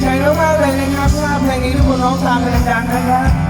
ใจมากๆเลยนะครับถ้เพลงนี้ทุกคนร้องตามกันดังๆนะครับ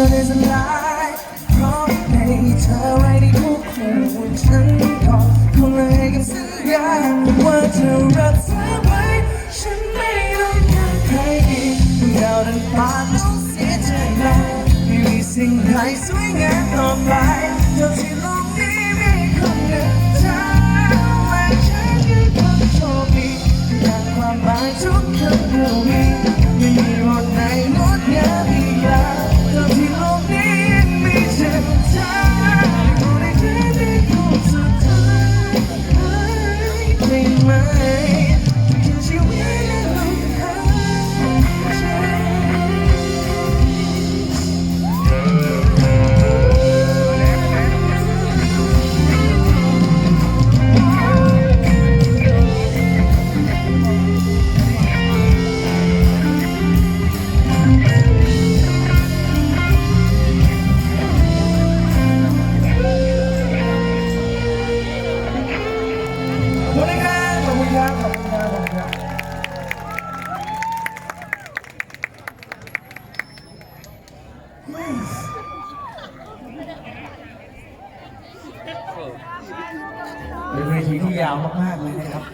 love is a lie เพราะในเธอไรที่ทุกคนฉันก็คงเลยกับสัญญาว่าจะรับเธอไว้ฉันไม่ต้องการใครอีกดาวดังฟ้าต้องเสียใจแล้วไม่มีสิ่งใดสวยงามต่อไปเท่าที่ เป็นเวทีที่ยาวมากๆเลยนะครับ